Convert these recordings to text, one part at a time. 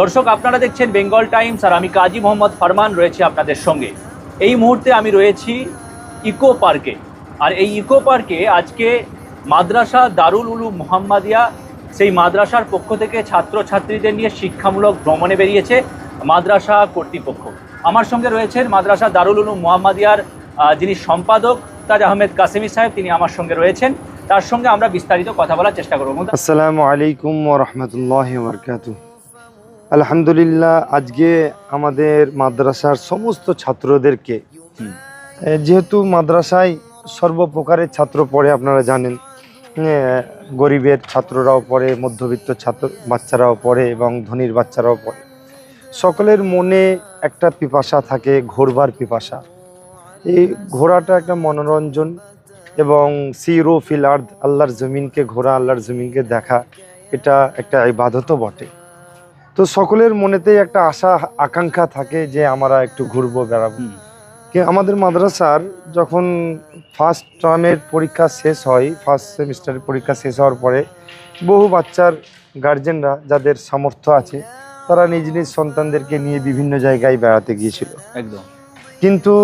দর্শক, আপনারা দেখছেন বেঙ্গল টাইমস আর আমি কাজী মোহাম্মদ ফারমান রয়েছে আপনাদের সঙ্গে। এই মুহূর্তে আমি রয়েছি ইকো পার্কে। আর এই ইকো পার্কে আজকে মাদ্রাসা দারুল উলু মোহাম্মদিয়া, সেই মাদ্রাসার পক্ষ থেকে ছাত্রছাত্রীদের নিয়ে শিক্ষামূলক ভ্রমণে বেরিয়েছে মাদ্রাসা কর্তৃপক্ষ। আমার সঙ্গে রয়েছেন মাদ্রাসা দারুল উলুম মোহাম্মদিয়ার যিনি সম্পাদক তাজ আহমেদ কাসেমি সাহেব, তিনি আমার সঙ্গে রয়েছেন। তার সঙ্গে আমরা বিস্তারিত কথা বলার চেষ্টা করব। আসসালামু আলাইকুম ওরহমতুল্লাহ আলহামদুলিল্লাহ, আজকে আমাদের মাদ্রাসার সমস্ত ছাত্রদেরকে যেহেতু মাদ্রাসায় সর্বপ্রকারের ছাত্র পড়ে আপনারা জানেন গরিবের ছাত্ররাও পড়ে, মধ্যবিত্ত ছাত্র বাচ্চারাও পড়ে এবং ধনীর বাচ্চারাও পড়ে। সকলের মনে একটা পিপাসা থাকে, ঘোরবার পিপাসা। এই ঘোরাটা একটা মনোরঞ্জন এবং সিরো ফিল আর্দ আল্লাহর জমিনকে ঘোরা আল্লাহর জমিনকে দেখা, এটা একটা ইবাদতও বটে। তো সকলের মনেতেই একটা আশা আকাঙ্ক্ষা থাকে যে আমরা একটু ঘুরবো বেড়াবো। আমাদের মাদ্রাসার যখন ফার্স্ট টার্মের পরীক্ষা শেষ হয় ফার্স্ট সেমিস্টারের পরীক্ষা শেষ হওয়ার পরে বহু বাচ্চার গার্জেনরা যাদের সামর্থ্য আছে তারা নিজ নিজ সন্তানদেরকে নিয়ে বিভিন্ন জায়গায় বেড়াতে গিয়েছিল। একদম। কিন্তু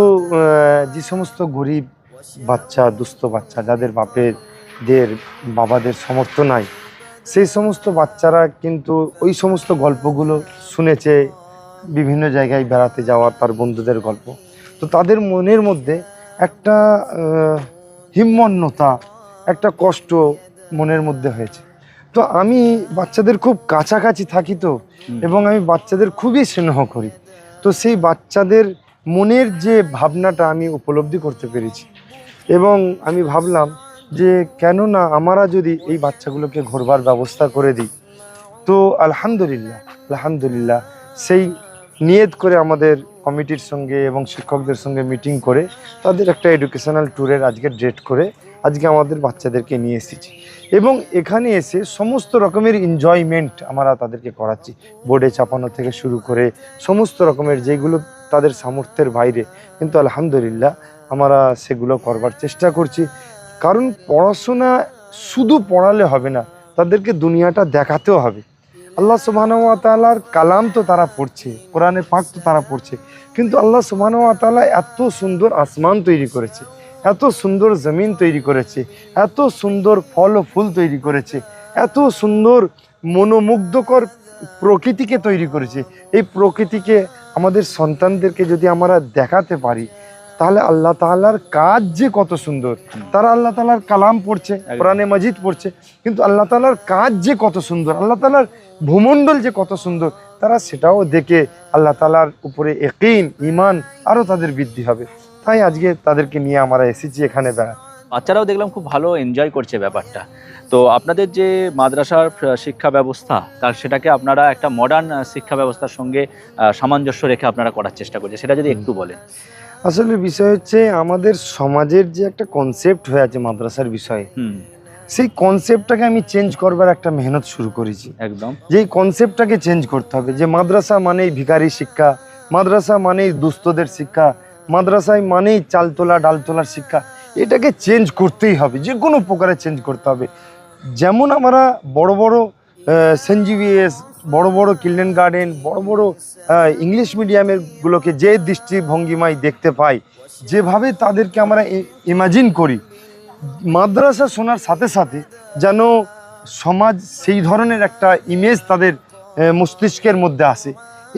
যে সমস্ত গরিব বাচ্চা দুস্থ বাচ্চা যাদের বাপেদের বাবাদের সমর্থ নাই সেই সমস্ত বাচ্চারা কিন্তু ওই সমস্ত গল্পগুলো শুনেছে বিভিন্ন জায়গায় বেড়াতে যাওয়ার তার বন্ধুদের গল্প। তো তাদের মনের মধ্যে একটা হিম্মন্যতা একটা কষ্ট মনের মধ্যে হয়েছে। তো আমি বাচ্চাদের খুব কাছাকাছি থাকি তো এবং আমি বাচ্চাদের খুবই স্নেহ করি। তো সেই বাচ্চাদের মনের যে ভাবনাটা আমি উপলব্ধি করতে পেরেছি। এবং আমি ভাবলাম যে কেন না আমরা যদি এই বাচ্চাগুলোকে ঘোরবার ব্যবস্থা করে দিই, তো আলহামদুলিল্লাহ আলহামদুলিল্লাহ সেই নিয়ত করে আমাদের কমিটির সঙ্গে এবং শিক্ষকদের সঙ্গে মিটিং করে তাদের একটা এডুকেশনাল ট্যুরের আজকে ডেট করে আজকে আমাদের বাচ্চাদেরকে নিয়ে এসেছি। এবং এখানে এসে সমস্ত রকমের এনজয়মেন্ট আমরা তাদেরকে করাচ্ছি। বোর্ডে চাপানো থেকে শুরু করে সমস্ত রকমের যেগুলো তাদের সামর্থ্যের বাইরে, কিন্তু আলহামদুলিল্লাহ আমরা সেগুলো করবার চেষ্টা করছি। কারণ পড়াশোনা শুধু পড়ালে হবে না, তাদেরকে দুনিয়াটা দেখাতেও হবে। আল্লাহ সুবাহানুয়া তালার কালাম তো তারা পড়ছে, কোরআনে পাক তো তারা পড়ছে, কিন্তু আল্লাহ সুবাহানুয়া তালা এত সুন্দর আসমান তৈরি করেছে, এত সুন্দর জমিন তৈরি করেছে, এত সুন্দর ফল ও ফুল তৈরি করেছে, এত সুন্দর মনোমুগ্ধকর প্রকৃতিকে তৈরি করেছে। এই প্রকৃতিকে আমাদের সন্তানদেরকে যদি আমরা দেখাতে পারি তাহলে আল্লাহ তাআলার কাজ যে কত সুন্দর। তারা আল্লাহ তাআলার কালাম পড়ছে কোরআনে মজিদ পড়ছে কিন্তু আল্লাহ তাআলার কাজ যে কত সুন্দর আল্লাহ তাআলার ভূমণ্ডল যে কত সুন্দর তারা সেটাও দেখে আল্লাহ তাআলার উপরে একিন ইমান আরও তাদের বৃদ্ধি হবে। তাই আজকে তাদেরকে নিয়ে আমরা এসেছি এখানে বেড়াতে বাচ্চারাও দেখলাম খুব ভালো এনজয় করছে ব্যাপারটা। তো আপনাদের যে মাদ্রাসার শিক্ষা ব্যবস্থা তার সেটাকে আপনারা একটা মডার্ন শিক্ষা ব্যবস্থার সঙ্গে সামঞ্জস্য রেখে আপনারা করার চেষ্টা করছে সেটা যদি একটু বলেন। আসলে বিষয় হচ্ছে আমাদের সমাজের যে একটা কনসেপ্ট হয়ে আছে মাদ্রাসার বিষয়ে সেই কনসেপ্টটাকে আমি চেঞ্জ করবার একটা মেহনত শুরু করেছি। একদম। যে কনসেপ্টটাকে চেঞ্জ করতে হবে যে মাদ্রাসা মানেই ভিখারি শিক্ষা মাদ্রাসা মানেই দুস্থদের শিক্ষা মাদ্রাসায় মানেই চাল তোলা ডাল তোলার শিক্ষা এটাকে চেঞ্জ করতেই হবে যে কোনো প্রকারে চেঞ্জ করতে হবে। যেমন আমরা বড় বড় সেন্ট জিভিএস বড় বড় কিল্ডেন গার্ডেন বড় বড় ইংলিশ মিডিয়ামের গুলোকে যে দৃষ্টিভঙ্গিমায় দেখতে পাই, যেভাবে তাদেরকে আমরা ইমাজিন করি, মাদ্রাসা শোনার সাথে সাথে যেন সমাজ সেই ধরনের একটা ইমেজ তাদের মস্তিষ্কের মধ্যে আসে,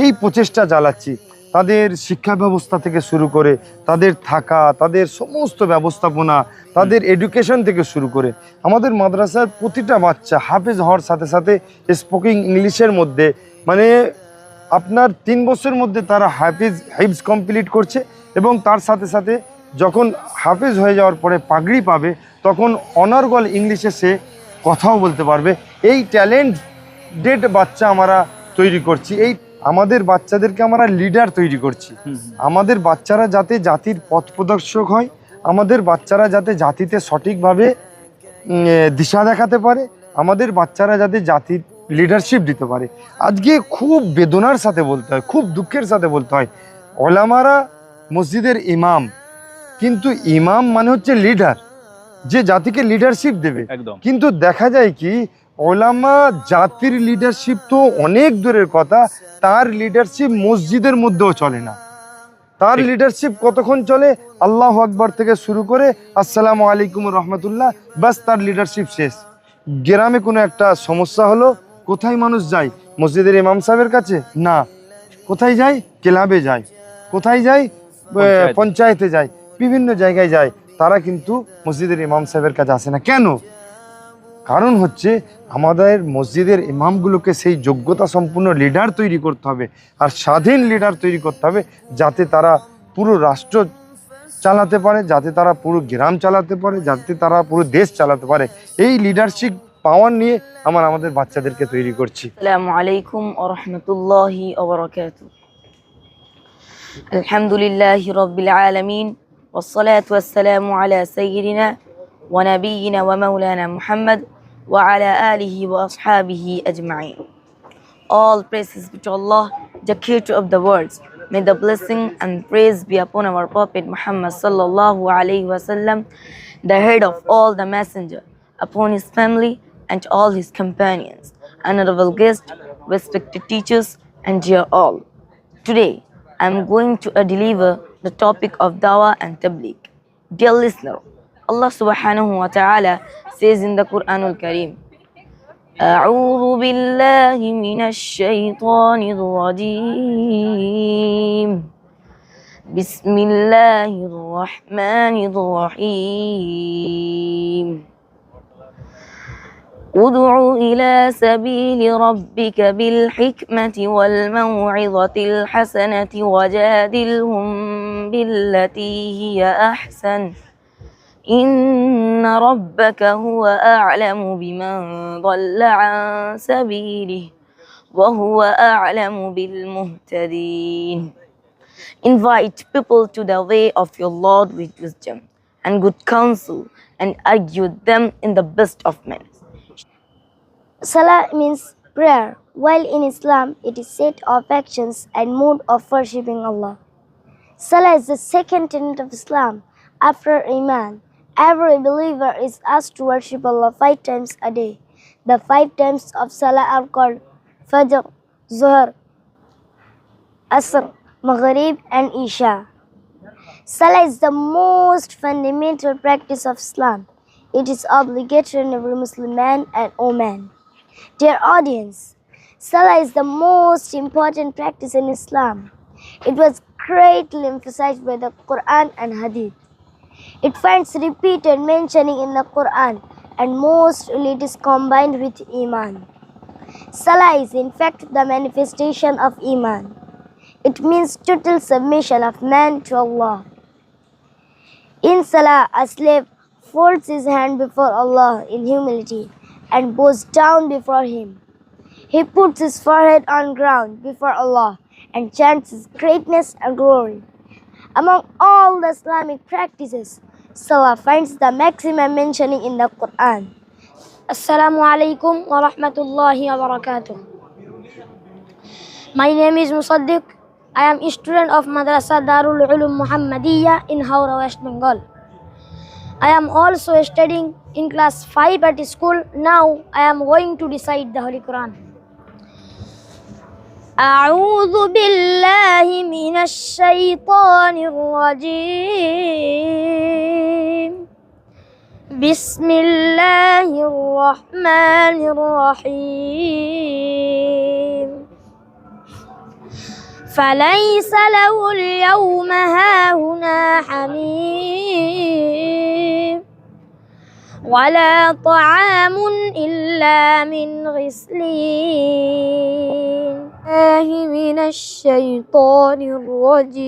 এই প্রচেষ্টা চালাচ্ছি। তাদের শিক্ষা ব্যবস্থা থেকে শুরু করে, তাদের থাকা, তাদের সমস্ত ব্যবস্থাপনা, তাদের এডুকেশন থেকে শুরু করে, আমাদের মাদ্রাসার প্রতিটা বাচ্চা হাফেজ হওয়ার সাথে সাথে স্পোকিং ইংলিশের মধ্যে মানে আপনার তিন বছরের মধ্যে তারা হাফিজ হাইবস কমপ্লিট করছে এবং তার সাথে সাথে যখন হাফেজ হয়ে যাওয়ার পরে পাগড়ি পাবে, তখন অনর্গল ইংলিশে সে কথাও বলতে পারবে। এই ট্যালেন্ট ডেড বাচ্চা আমরা তৈরি করছি, এই আমাদের বাচ্চাদেরকে আমরা লিডার তৈরি করছি। আমাদের বাচ্চারা যাতে জাতির পথ প্রদর্শক হয় আমাদের বাচ্চারা যাতে জাতিতে সঠিকভাবে দিশা দেখাতে পারে আমাদের বাচ্চারা যাতে জাতির লিডারশিপ দিতে পারে। আজকে খুব বেদনার সাথে বলতে হয় খুব দুঃখের সাথে বলতে হয়। ওলামারা মসজিদের ইমাম কিন্তু ইমাম মানে হচ্ছে লিডার যে জাতিকে লিডারশিপ দেবে। একদম। কিন্তু দেখা যায় কি ওলামা জাতির লিডারশিপ তো অনেক দূরের কথা তার লিডারশিপ মসজিদের মধ্যেও চলে না। তার লিডারশিপ কতক্ষণ চলে? আল্লাহ আকবর থেকে শুরু করে আসসালামু আলাইকুম রহমতুল্লাহ বাস তার লিডারশিপ শেষ। গ্রামে কোনো একটা সমস্যা হলো কোথায় মানুষ যায়? মসজিদের ইমাম সাহেবের কাছে? না। কোথায় যায়? ক্লাবে যায়। কোথায় যায়? পঞ্চায়েতে যায়। বিভিন্ন জায়গায় যায়। তারা কিন্তু মসজিদের ইমাম সাহেবের কাছে আসে না। কেন? কারণ হচ্ছে আমাদের মসজিদের ইমামগুলোকে সেই যোগ্যতা সম্পূর্ণ লিডার তৈরি করতে হবে আর স্বাধীন লিডার তৈরি করতে হবে যাতে তারা পুরো রাষ্ট্র চালাতে পারে যাতে তারা পুরো গ্রাম চালাতে পারে যাতে তারা পুরো দেশ চালাতে পারে এই লিডারশিপ পাওয়ার নিয়ে আমার আমাদের বাচ্চাদেরকে তৈরি করছি السلام عليكم ورحمة الله وبركاته الحمد لله رب العالمين والصلاة والسلام على سيدنا ونبينا ومولانا محمد وعلى آله وأصحابه أجمعين All praises be to Allah, the creator of the worlds. May the blessing and praise be upon our Prophet Muhammad sallallahu alaihi wasallam, the head of all the messenger, upon his family and all his companions, honorable guests, respected teachers, and dear all. Today, I am going to uh, deliver the topic of dawah and tabligh. Dear listener, Subhanahu wa ta'ala says in the Quran al-Kareem, أعوذ بالله من الشيطان الرجيم. بسم الله الرحمن الرحيم. ادع إلى سبيل ربك بالحكمة والموعظة الحسنة وجادلهم بالتي هي أحسن. إن ربك هو أعلم بمن ضل عن سبيله وهو أعلم بالمهتدين Invite people to the way of your Lord with wisdom and good counsel and argue them in the best of manners. Salah means prayer, while in Islam it is set of actions and mode of worshipping Allah. Salah is the second tenet of Islam after Iman. Every believer is asked to worship Allah five times a day. The five times of Salah are called Fajr, Zuhr, Asr, Maghrib, and Isha. Salah is the most fundamental practice of Islam. It is obligatory on every Muslim man and woman. Dear audience, Salah is the most important practice in Islam. It was greatly emphasized by the Quran and Hadith. It finds repeated mentioning in the Quran and mostly it is combined with Iman. Salah is in fact the manifestation of Iman. It means total submission of man to Allah. In Salah, a slave folds his hand before Allah in humility and bows down before Him. He puts his forehead on ground before Allah and chants His greatness and glory. Among all the Islamic practices, Salah finds the maximum mentioning in the Quran. Assalamu alaikum wa rahmatullahi wa barakatuh. My name is Musaddiq. I am a student of Madrasa Darul Ulum Muhammadiyya in Howrah, West Bengal. I am also studying in class 5 at school. Now I am going to recite the Holy Quran. أعوذ بالله من الشيطان الرجيم. بسم الله الرحمن الرحيم. فليس له اليوم هاهنا حميم. ولا طعام إلا من غسلين. الله من الشيطان الرجيم.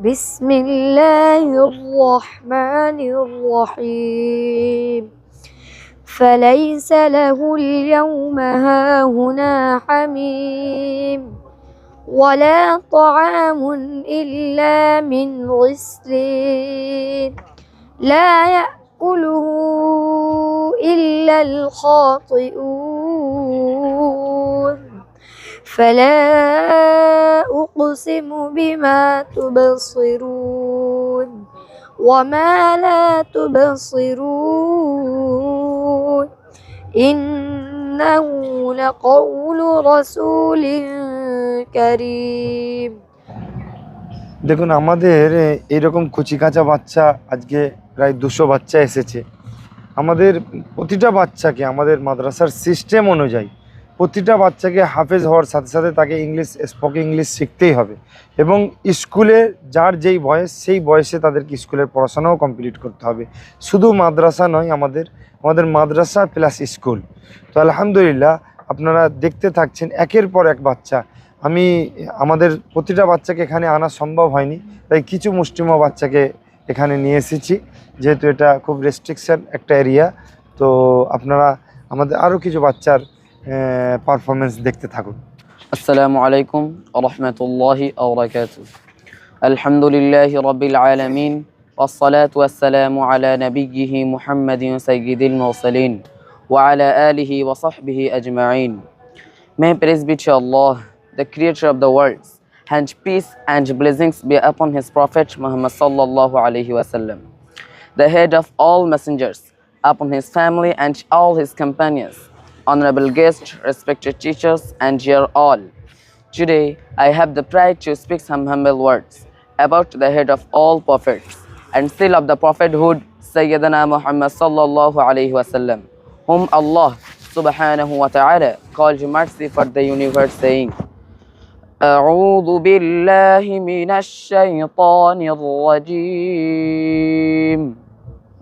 بسم الله الرحمن الرحيم. فليس له اليوم هاهنا حميم. ولا طعام إلا من غسلين. لا يأكله إلا الخاطئون. فلا أقسم بما تبصرون وما لا تبصرون إنه لقول رسول كريم দেখুন আমাদের এরকম কচিকাঁচা বাচ্চা আজকে প্রায় দুশো বাচ্চা এসেছে আমাদের প্রতিটা বাচ্চাকে আমাদের মাদ্রাসার সিস্টেম অনুযায়ী প্রতিটা বাচ্চাকে হাফেজ হওয়ার সাথে সাথে তাকে ইংলিশ, স্পোক ইংলিশ শিখতেই হবে। এবং স্কুলে যার যেই বয়স, সেই বয়সে তাদেরকে স্কুলের পড়াশোনাও কমপ্লিট করতে হবে। শুধু মাদ্রাসা নয়, আমাদের আমাদের মাদ্রাসা প্লাস স্কুল তো আলহামদুলিল্লাহ, আপনারা দেখতে থাকছেন, একের পর এক বাচ্চা। আমি, আমাদের প্রতিটা বাচ্চাকে এখানে আনা সম্ভব হয়নি, তাই কিছু মুষ্টিময় বাচ্চাকে এখানে নিয়ে এসেছি। যেহেতু এটা খুব রেস্ট্রিকশন একটা এরিয়া তো আপনারা, আমাদের আরও কিছু বাচ্চার পারফরমেন্স দেখতে থাকুন السلام عليكم ورحمة الله وبركاته الحمد لله رب العالمين والصلاة والسلام على نبيه محمد سيد المرسلين وعلى آله وصحبه أجمعين May praise be to Allah, the creator of the worlds, and peace and blessings be upon his prophet Muhammad sallallahu alaihi wasallam, the head of all messengers, upon his family and all his companions, honorable guests, respected teachers, and dear all. Today, I have the pride to speak some humble words about the head of all prophets and seal of the prophethood, Sayyidina Muhammad sallallahu alaihi wasallam, whom Allah subhanahu wa ta'ala called mercy for the universe, saying, أعوذ بالله من الشيطان الرجيم